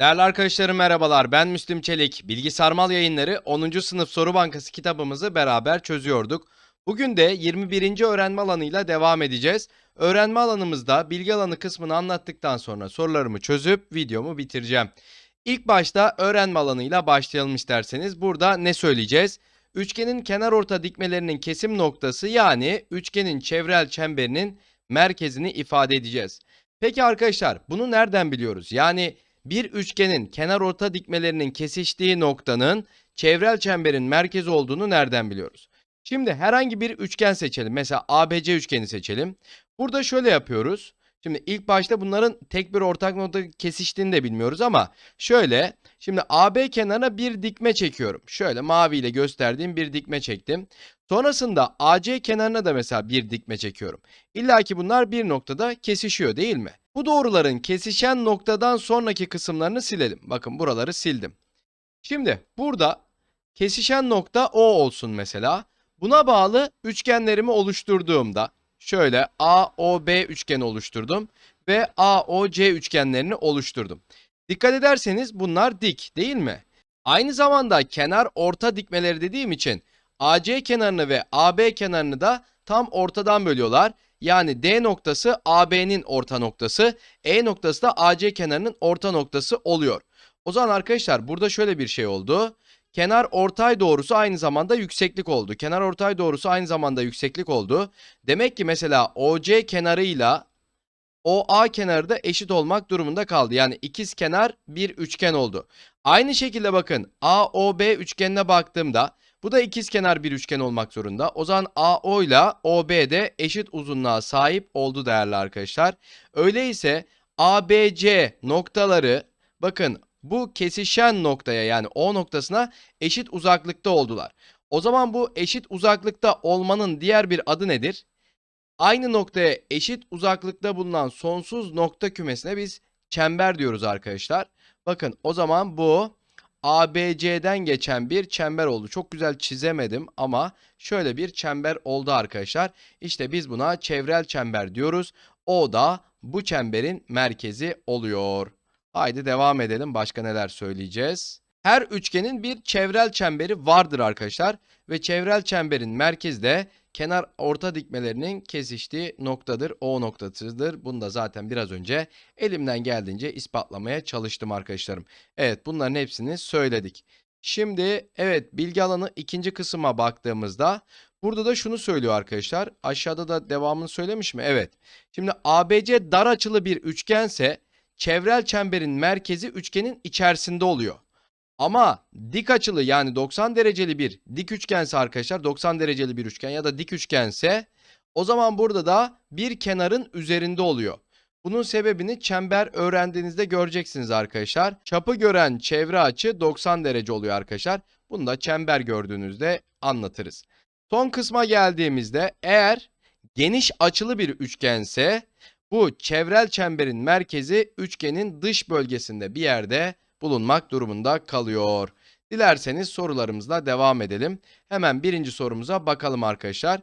Değerli arkadaşlarım merhabalar. Ben Müslüm Çelik. Bilgi Sarmal Yayınları 10. sınıf soru bankası kitabımızı beraber çözüyorduk. Bugün de 21. öğrenme alanıyla devam edeceğiz. Öğrenme alanımızda bilgi alanı kısmını anlattıktan sonra sorularımı çözüp videomu bitireceğim. İlk başta öğrenme alanıyla başlayalım isterseniz. Burada ne söyleyeceğiz? Üçgenin kenar orta dikmelerinin kesim noktası yani üçgenin çevrel çemberinin merkezini ifade edeceğiz. Peki arkadaşlar bunu nereden biliyoruz? Yani bir üçgenin kenar orta dikmelerinin kesiştiği noktanın çevrel çemberin merkezi olduğunu nereden biliyoruz? Şimdi herhangi bir üçgen seçelim. Mesela ABC üçgeni seçelim. Burada şöyle yapıyoruz. Şimdi ilk başta bunların tek bir ortak nokta kesiştiğini de bilmiyoruz ama şöyle. Şimdi AB kenarına bir dikme çekiyorum. Şöyle mavi ile gösterdiğim bir dikme çektim. Sonrasında AC kenarına da mesela bir dikme çekiyorum. İlla ki bunlar bir noktada kesişiyor değil mi? Bu doğruların kesişen noktadan sonraki kısımlarını silelim. Bakın buraları sildim. Şimdi burada kesişen nokta O olsun mesela. Buna bağlı üçgenlerimi oluşturduğumda şöyle AOB üçgeni oluşturdum ve AOC üçgenlerini oluşturdum. Dikkat ederseniz bunlar dik değil mi? Aynı zamanda kenar orta dikmeleri dediğim için AC kenarını ve AB kenarını da tam ortadan bölüyorlar. Yani D noktası AB'nin orta noktası, E noktası da AC kenarının orta noktası oluyor. O zaman arkadaşlar burada şöyle bir şey oldu. Kenar ortay doğrusu aynı zamanda yükseklik oldu. Kenar ortay doğrusu aynı zamanda yükseklik oldu. Demek ki mesela OC kenarıyla OA kenarı da eşit olmak durumunda kaldı. Yani ikiz kenar bir üçgen oldu. Aynı şekilde bakın AOB üçgenine baktığımda bu da ikiz kenar bir üçgen olmak zorunda. O zaman AO ile OB de eşit uzunluğa sahip oldu değerli arkadaşlar. Öyleyse ABC noktaları bakın bu kesişen noktaya yani O noktasına eşit uzaklıkta oldular. O zaman bu eşit uzaklıkta olmanın diğer bir adı nedir? Aynı noktaya eşit uzaklıkta bulunan sonsuz nokta kümesine biz çember diyoruz arkadaşlar. Bakın o zaman bu ABC'den geçen bir çember oldu. Çok güzel çizemedim ama şöyle bir çember oldu arkadaşlar. İşte biz buna çevrel çember diyoruz. O da bu çemberin merkezi oluyor. Haydi devam edelim. Başka neler söyleyeceğiz? Her üçgenin bir çevrel çemberi vardır arkadaşlar. Ve çevrel çemberin merkezi de kenar orta dikmelerinin kesiştiği noktadır. O noktasıdır. Bunu da zaten biraz önce elimden geldiğince ispatlamaya çalıştım arkadaşlarım. Evet bunların hepsini söyledik. Şimdi evet bilgi alanı ikinci kısma baktığımızda burada da şunu söylüyor arkadaşlar. Aşağıda da devamını söylemiş mi? Evet. Şimdi ABC dar açılı bir üçgense çevrel çemberin merkezi üçgenin içerisinde oluyor. Ama dik açılı yani 90 dereceli bir dik üçgense arkadaşlar 90 dereceli bir üçgen ya da dik üçgense o zaman burada da bir kenarın üzerinde oluyor. Bunun sebebini çember öğrendiğinizde göreceksiniz arkadaşlar. Çapı gören çevre açı 90 derece oluyor arkadaşlar. Bunu da çember gördüğünüzde anlatırız. Son kısma geldiğimizde eğer geniş açılı bir üçgense bu çevrel çemberin merkezi üçgenin dış bölgesinde bir yerde bulunmak durumunda kalıyor. Dilerseniz sorularımızla devam edelim. Hemen birinci sorumuza bakalım arkadaşlar.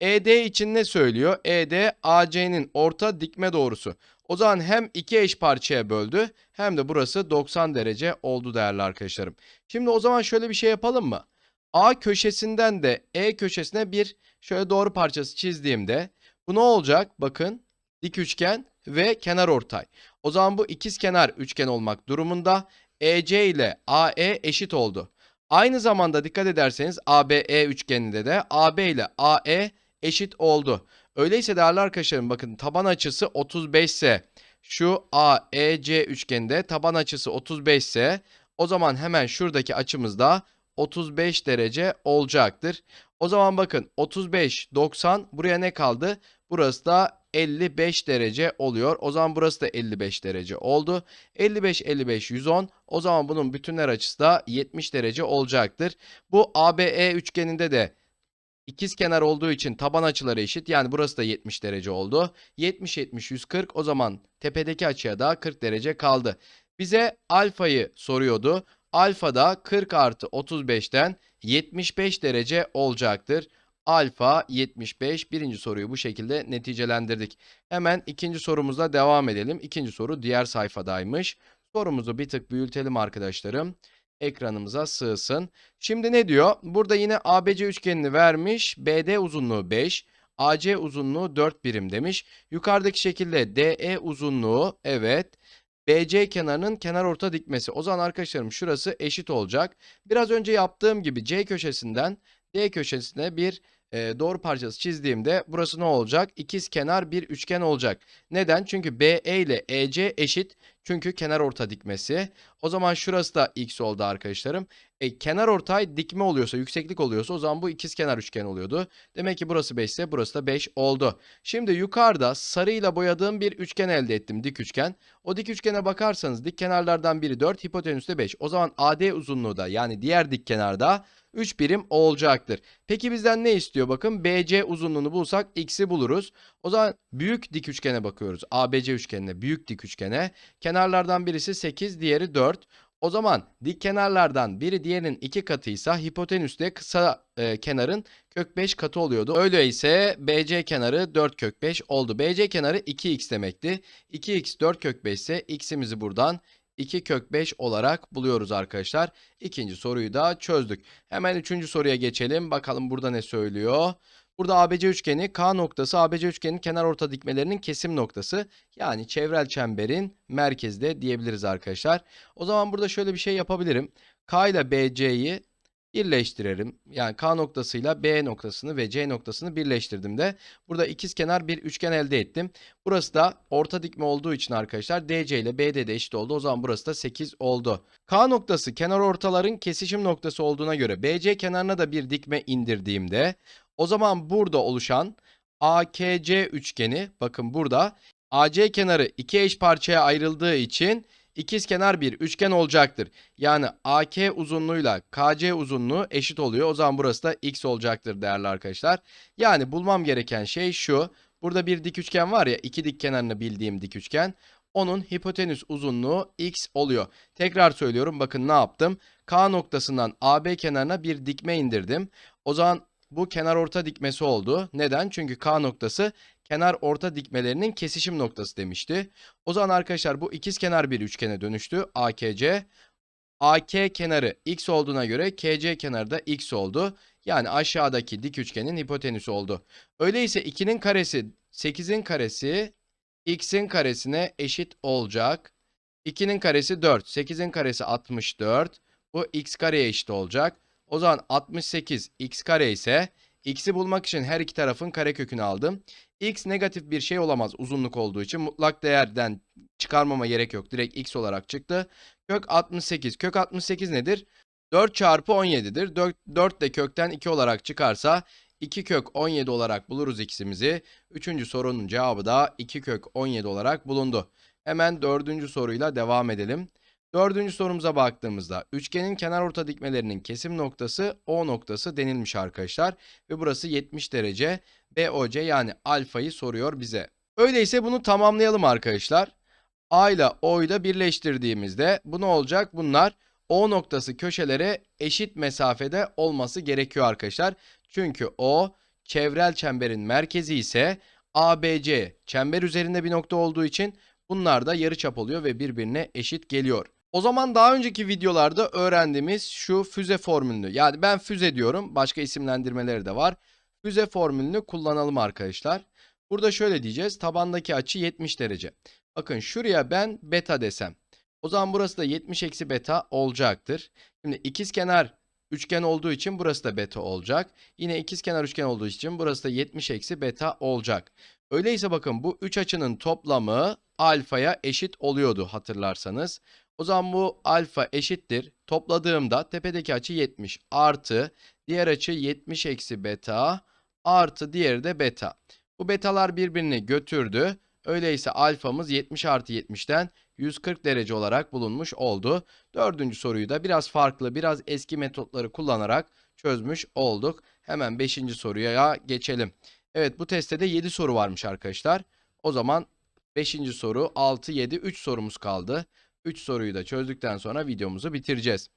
ED için ne söylüyor? ED AC'nin orta dikme doğrusu. O zaman hem iki eş parçaya böldü hem de burası 90 derece oldu değerli arkadaşlarım. Şimdi o zaman şöyle bir şey yapalım mı? A köşesinden de E köşesine bir şöyle doğru parçası çizdiğimde bu ne olacak? Bakın dik üçgen ve kenar ortay. O zaman bu ikiz kenar üçgen olmak durumunda. EC ile AE eşit oldu. Aynı zamanda dikkat ederseniz ABE üçgeninde de AB ile AE eşit oldu. Öyleyse değerli arkadaşlarım bakın taban açısı 35 ise şu AEC üçgeninde taban açısı 35 ise o zaman hemen şuradaki açımız da 35 derece olacaktır. O zaman bakın 35 90 buraya ne kaldı? Burası da 55 derece oluyor. O zaman burası da 55 derece oldu. 55 55 110. O zaman bunun bütünler açısı da 70 derece olacaktır. Bu ABE üçgeninde de ikiz kenar olduğu için taban açıları eşit. Yani burası da 70 derece oldu. 70 70 140. O zaman tepedeki açıya da 40 derece kaldı. Bize alfayı soruyordu. Alfa da 40 artı 35'ten 75 derece olacaktır. Alfa 75. Birinci soruyu bu şekilde neticelendirdik. Hemen ikinci sorumuzla devam edelim. İkinci soru diğer sayfadaymış. Sorumuzu bir tık büyütelim arkadaşlarım. Ekranımıza sığsın. Şimdi ne diyor? Burada yine ABC üçgenini vermiş. BD uzunluğu 5. AC uzunluğu 4 birim demiş. Yukarıdaki şekilde DE uzunluğu evet. BC kenarının kenar orta dikmesi. O zaman arkadaşlarım şurası eşit olacak. Biraz önce yaptığım gibi C köşesinden D köşesine bir e, doğru parçası çizdiğimde burası ne olacak? İkiz kenar bir üçgen olacak. Neden? Çünkü BE ile EC eşit. Çünkü kenar orta dikmesi. O zaman şurası da x oldu arkadaşlarım. E, kenar ortay dikme oluyorsa, yükseklik oluyorsa o zaman bu ikiz kenar üçgen oluyordu. Demek ki burası 5 ise burası da 5 oldu. Şimdi yukarıda sarıyla boyadığım bir üçgen elde ettim. Dik üçgen. O dik üçgene bakarsanız dik kenarlardan biri 4, hipotenüs de 5. O zaman AD uzunluğu da yani diğer dik kenarda 3 birim olacaktır. Peki bizden ne istiyor bakın? BC uzunluğunu bulsak x'i buluruz. O zaman büyük dik üçgene bakıyoruz. ABC üçgenine, büyük dik üçgene. Kenarlardan birisi 8, diğeri 4. O zaman dik kenarlardan biri diğerinin 2 katıysa hipotenüs de kısa e, kenarın kök 5 katı oluyordu. Öyleyse BC kenarı 4 kök 5 oldu. BC kenarı 2x demekti. 2x 4 kök 5 ise x'imizi buradan 2 kök 5 olarak buluyoruz arkadaşlar. İkinci soruyu da çözdük. Hemen üçüncü soruya geçelim. Bakalım burada ne söylüyor. Burada ABC üçgeni K noktası ABC üçgenin kenar orta dikmelerinin kesim noktası. Yani çevrel çemberin merkezde diyebiliriz arkadaşlar. O zaman burada şöyle bir şey yapabilirim. K ile BC'yi birleştirelim. Yani K noktasıyla B noktasını ve C noktasını birleştirdim de burada ikiz kenar bir üçgen elde ettim. Burası da orta dikme olduğu için arkadaşlar DC ile BD de eşit oldu. O zaman burası da 8 oldu. K noktası kenar ortaların kesişim noktası olduğuna göre BC kenarına da bir dikme indirdiğimde o zaman burada oluşan AKC üçgeni bakın burada AC kenarı iki eş parçaya ayrıldığı için ikiz kenar bir üçgen olacaktır. Yani AK uzunluğuyla KC uzunluğu eşit oluyor. O zaman burası da x olacaktır değerli arkadaşlar. Yani bulmam gereken şey şu. Burada bir dik üçgen var ya iki dik kenarını bildiğim dik üçgen. Onun hipotenüs uzunluğu x oluyor. Tekrar söylüyorum bakın ne yaptım. K noktasından AB kenarına bir dikme indirdim. O zaman bu kenar orta dikmesi oldu. Neden? Çünkü K noktası kenar orta dikmelerinin kesişim noktası demişti. O zaman arkadaşlar bu ikiz kenar bir üçgene dönüştü. AKC. AK kenarı x olduğuna göre KC kenarı da x oldu. Yani aşağıdaki dik üçgenin hipotenüsü oldu. Öyleyse 2'nin karesi 8'in karesi x'in karesine eşit olacak. 2'nin karesi 4. 8'in karesi 64. Bu x kareye eşit olacak. O zaman 68 x kare ise x'i bulmak için her iki tarafın karekökünü aldım. x negatif bir şey olamaz uzunluk olduğu için mutlak değerden çıkarmama gerek yok. Direkt x olarak çıktı. Kök 68. Kök 68 nedir? 4 çarpı 17'dir. 4, 4 de kökten 2 olarak çıkarsa 2 kök 17 olarak buluruz x'imizi. Üçüncü sorunun cevabı da 2 kök 17 olarak bulundu. Hemen dördüncü soruyla devam edelim. Dördüncü sorumuza baktığımızda üçgenin kenar orta dikmelerinin kesim noktası O noktası denilmiş arkadaşlar. Ve burası 70 derece BOC yani alfayı soruyor bize. Öyleyse bunu tamamlayalım arkadaşlar. A ile O'yu da birleştirdiğimizde bu ne olacak? Bunlar O noktası köşelere eşit mesafede olması gerekiyor arkadaşlar. Çünkü O çevrel çemberin merkezi ise ABC çember üzerinde bir nokta olduğu için bunlar da yarıçap oluyor ve birbirine eşit geliyor. O zaman daha önceki videolarda öğrendiğimiz şu füze formülünü yani ben füze diyorum başka isimlendirmeleri de var. Füze formülünü kullanalım arkadaşlar. Burada şöyle diyeceğiz tabandaki açı 70 derece. Bakın şuraya ben beta desem. O zaman burası da 70 eksi beta olacaktır. Şimdi ikizkenar üçgen olduğu için burası da beta olacak. Yine ikizkenar üçgen olduğu için burası da 70 eksi beta olacak. Öyleyse bakın bu üç açının toplamı alfaya eşit oluyordu hatırlarsanız. O zaman bu alfa eşittir. Topladığımda tepedeki açı 70 artı diğer açı 70 eksi beta artı diğeri de beta. Bu betalar birbirini götürdü. Öyleyse alfamız 70 artı 70'ten 140 derece olarak bulunmuş oldu. Dördüncü soruyu da biraz farklı, biraz eski metotları kullanarak çözmüş olduk. Hemen beşinci soruya geçelim. Evet bu testte de 7 soru varmış arkadaşlar. O zaman 5. soru 6, 7, 3 sorumuz kaldı. 3 soruyu da çözdükten sonra videomuzu bitireceğiz.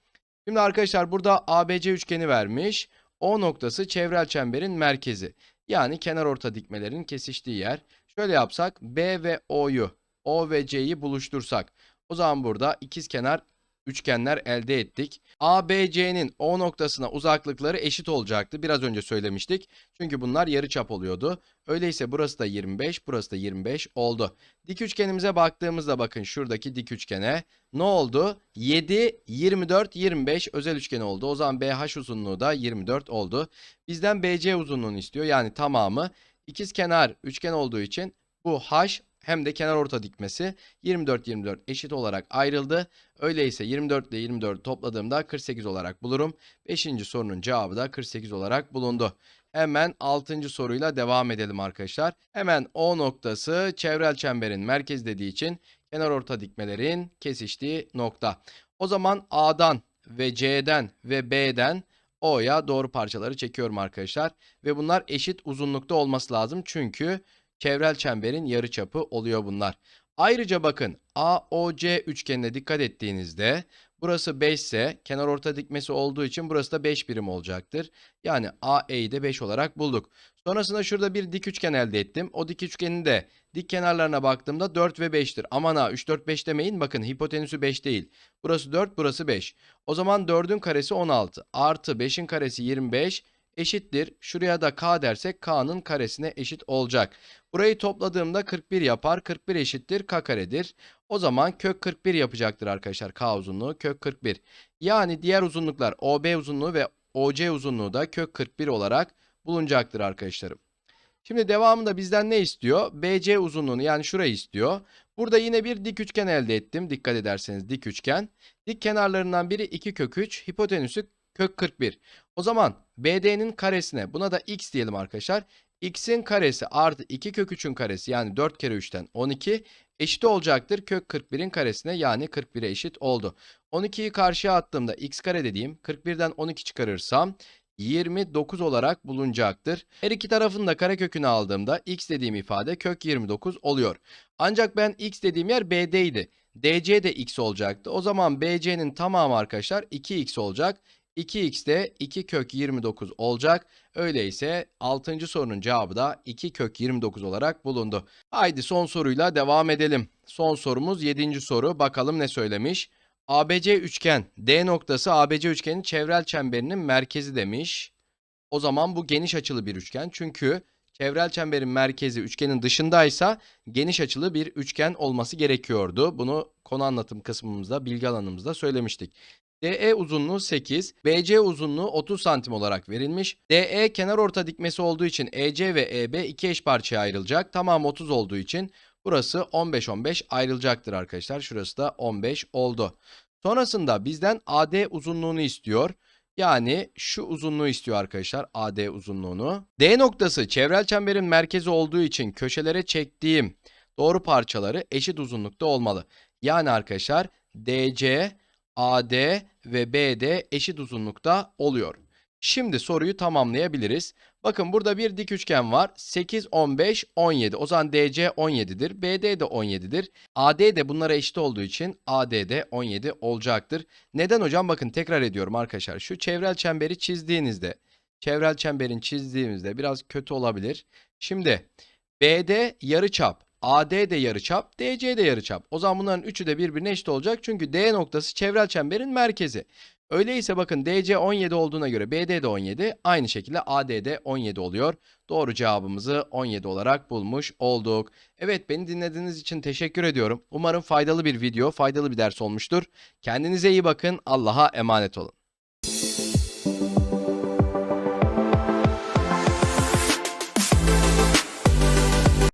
Şimdi arkadaşlar burada ABC üçgeni vermiş. O noktası çevrel çemberin merkezi. Yani kenar orta dikmelerin kesiştiği yer. Şöyle yapsak B ve O'yu, O ve C'yi buluştursak. O zaman burada ikizkenar üçgenler elde ettik. ABC'nin O noktasına uzaklıkları eşit olacaktı. Biraz önce söylemiştik. Çünkü bunlar yarıçap oluyordu. Öyleyse burası da 25, burası da 25 oldu. Dik üçgenimize baktığımızda bakın şuradaki dik üçgene ne oldu? 7, 24, 25 özel üçgen oldu. O zaman BH uzunluğu da 24 oldu. Bizden BC uzunluğunu istiyor. Yani tamamı ikizkenar üçgen olduğu için bu H hem de kenar orta dikmesi 24 24 eşit olarak ayrıldı. Öyleyse 24 ile 24 topladığımda 48 olarak bulurum. 5. sorunun cevabı da 48 olarak bulundu. Hemen 6. soruyla devam edelim arkadaşlar. Hemen O noktası çevrel çemberin merkez dediği için kenar orta dikmelerin kesiştiği nokta. O zaman A'dan ve C'den ve B'den O'ya doğru parçaları çekiyorum arkadaşlar. Ve bunlar eşit uzunlukta olması lazım. Çünkü çevrel çemberin yarıçapı oluyor bunlar. Ayrıca bakın AOC üçgenine dikkat ettiğinizde burası 5 ise kenar orta dikmesi olduğu için burası da 5 birim olacaktır. Yani AE'yi de 5 olarak bulduk. Sonrasında şurada bir dik üçgen elde ettim. O dik üçgenin de dik kenarlarına baktığımda 4 ve 5'tir. Aman ha 3 4 5 demeyin. Bakın hipotenüsü 5 değil. Burası 4, burası 5. O zaman 4'ün karesi 16 artı 5'in karesi 25 eşittir. Şuraya da k dersek k'nın karesine eşit olacak. Burayı topladığımda 41 yapar. 41 eşittir k karedir. O zaman kök 41 yapacaktır arkadaşlar k uzunluğu kök 41. Yani diğer uzunluklar OB uzunluğu ve OC uzunluğu da kök 41 olarak bulunacaktır arkadaşlarım. Şimdi devamında bizden ne istiyor? BC uzunluğunu yani şurayı istiyor. Burada yine bir dik üçgen elde ettim. Dikkat ederseniz dik üçgen. Dik kenarlarından biri 2 kök 3, hipotenüsü kök 41. O zaman BD'nin karesine buna da x diyelim arkadaşlar. x'in karesi artı 2 kök 3'ün karesi yani 4 kere 3'ten 12 eşit olacaktır kök 41'in karesine yani 41'e eşit oldu. 12'yi karşıya attığımda x kare dediğim 41'den 12 çıkarırsam 29 olarak bulunacaktır. Her iki tarafın da karekökünü aldığımda x dediğim ifade kök 29 oluyor. Ancak ben x dediğim yer BD idi. DC de x olacaktı. O zaman BC'nin tamamı arkadaşlar 2x olacak. 2x de 2 kök 29 olacak. Öyleyse 6. sorunun cevabı da 2 kök 29 olarak bulundu. Haydi son soruyla devam edelim. Son sorumuz 7. soru. Bakalım ne söylemiş? ABC üçgen D noktası ABC üçgenin çevrel çemberinin merkezi demiş. O zaman bu geniş açılı bir üçgen. Çünkü çevrel çemberin merkezi üçgenin dışındaysa geniş açılı bir üçgen olması gerekiyordu. Bunu konu anlatım kısmımızda, bilgi alanımızda söylemiştik. DE uzunluğu 8, BC uzunluğu 30 santim olarak verilmiş. DE kenar orta dikmesi olduğu için EC ve EB iki eş parçaya ayrılacak. Tamam 30 olduğu için burası 15-15 ayrılacaktır arkadaşlar. Şurası da 15 oldu. Sonrasında bizden AD uzunluğunu istiyor. Yani şu uzunluğu istiyor arkadaşlar AD uzunluğunu. D noktası çevrel çemberin merkezi olduğu için köşelere çektiğim doğru parçaları eşit uzunlukta olmalı. Yani arkadaşlar DC, AD ve BD eşit uzunlukta oluyor. Şimdi soruyu tamamlayabiliriz. Bakın burada bir dik üçgen var. 8, 15, 17. O zaman DC 17'dir. BD de 17'dir. AD de bunlara eşit olduğu için AD de 17 olacaktır. Neden hocam? Bakın tekrar ediyorum arkadaşlar. Şu çevrel çemberi çizdiğinizde, çevrel çemberin çizdiğimizde biraz kötü olabilir. Şimdi BD yarıçap, AD de yarıçap, DC de yarıçap. O zaman bunların üçü de birbirine eşit olacak. Çünkü D noktası çevrel çemberin merkezi. Öyleyse bakın DC 17 olduğuna göre BD de 17. Aynı şekilde AD de 17 oluyor. Doğru cevabımızı 17 olarak bulmuş olduk. Evet beni dinlediğiniz için teşekkür ediyorum. Umarım faydalı bir video, faydalı bir ders olmuştur. Kendinize iyi bakın. Allah'a emanet olun.